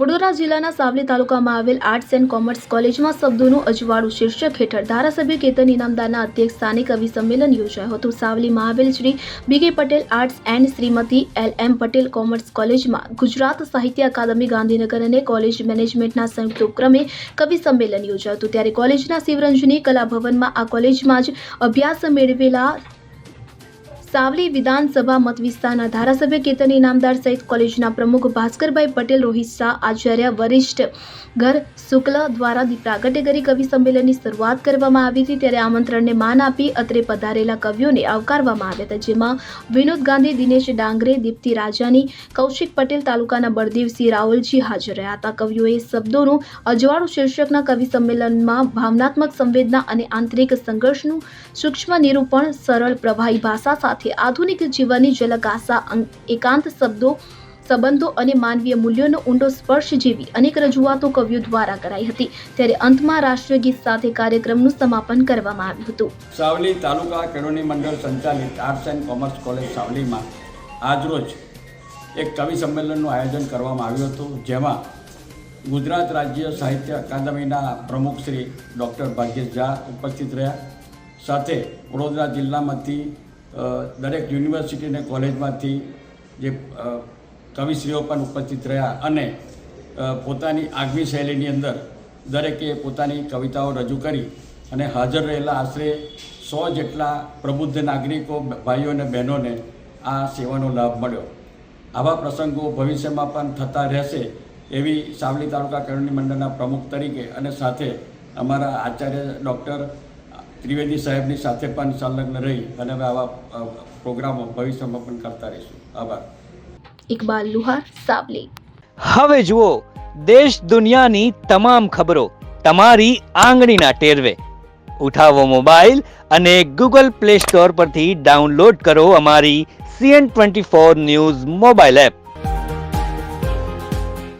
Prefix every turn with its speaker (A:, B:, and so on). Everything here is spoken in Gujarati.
A: વડોદરા જિલ્લાના સાવલી તાલુકામાં આવેલ આર્ટ્સ એન્ડ કોમર્સ કોલેજમાં શબ્દોનું અજવાળું શીર્ષક હેઠળ ધારાસભ્ય કેતન ઇનામદારના અધ્યક્ષ સ્થાને કવિ સંમેલન યોજાયું હતું. સાવલીમાં આવેલ Shri B K Patel arts and Shrimati L M Patel commerce કોલેજમાં ગુજરાત સાહિત્ય અકાદમી ગાંધીનગર અને કોલેજ મેનેજમેન્ટના સંયુક્ત ઉપક્રમે કવિ સંમેલન યોજાયું હતું. ત્યારે કોલેજના શિવરંજની કલા ભવનમાં આ કોલેજમાં જ અભ્યાસ મેળવેલા સાવલી વિધાનસભા મત વિસ્તારના ધારાસભ્ય કેતન ઇનામદાર સહિત કોલેજના પ્રમુખ ભાસ્કરભાઈ પટેલ, રોહિત શાહ, આચાર્ય, વરિષ્ઠ ઘર શુક્લ દ્વારા પ્રાગટ્ય કરી કવિ સંમેલનની શરૂઆત કરવામાં આવી હતી. ત્યારે આમંત્રણને માન આપી અત્રે પધારેલા કવિઓને આવકારવામાં આવ્યા હતા. જેમાં વિનોદ ગાંધી, દિનેશ ડાંગરે, દીપ્તિ રાજાની, કૌશિક પટેલ તાલુકાના બળદેવસિંહ રાવલજી હાજર રહ્યા હતા. કવિઓએ શબ્દોનું અજવાળું શીર્ષકના કવિ સંમેલનમાં ભાવનાત્મક સંવેદના અને આંતરિક સંઘર્ષનું સૂક્ષ્મ નિરૂપણ સરળ પ્રવાહી ભાષા સાથે આધુનિક જીવનની અંગ- એકાંત શબ્દો, સંબંધો અને માનવીય મૂલ્યોનો ઊંડો સ્પર્શ જેવી અનેક રજૂઆતો કવિઓ દ્વારા કરાઈ હતી. ત્યારે અંતમાં રાષ્ટ્રીય ગીત સાથે કાર્યક્રમનું સમાપન કરવામાં આવ્યું હતું.
B: સાવલી તાલુકા કેળવણી મંડળ સંચાલિત આર્ટ્સ એન્ડ કોમર્સ કોલેજ સાવલીમાં આજરોજ એક કવિ સંમેલનનું આયોજન કરવામાં આવ્યું હતું, જેમાં ગુજરાત રાજ્ય સાહિત્ય અકાદમીના પ્રમુખ શ્રી ડૉક્ટર ભાગ્યેશ ઝા ઉપસ્થિત રહ્યા. સાથે વડોદરા જિલ્લામાંથી દરેક યુનિવર્સિટી અને કોલેજમાંથી જે કવિશ્રીઓ પણ ઉપસ્થિત રહ્યા અને પોતાની આગવી શૈલીની અંદર દરેકે પોતાની કવિતાઓ રજૂ કરી અને હાજર રહેલા આશરે સો જેટલા પ્રબુદ્ધ નાગરિકો, ભાઈઓ અને બહેનોને આ સેવાનો લાભ મળ્યો. આવા પ્રસંગો ભવિષ્યમાં પણ થતા રહેશે એવી સાવલી તાલુકા કેળવણી મંડળના પ્રમુખ તરીકે અને સાથે અમારા આચાર્ય ડૉક્ટર ત્રિવેદી સાહેબની સાથે પણ સંલગ્ન રહી અને હવે આવા પ્રોગ્રામો ભવિષ્યમાં પણ કરતા રહીશું. આભાર.
A: ઇકબાલ લુહાર સાબલી.
C: હવે જુઓ દેશ દુનિયાની તમામ ખબરો તમારી આંગળીના ટેરવે. ઉઠાવો મોબાઈલ અને ગૂગલ પ્લે સ્ટોર પરથી ડાઉનલોડ કરો અમારી CN twenty four news mobile app.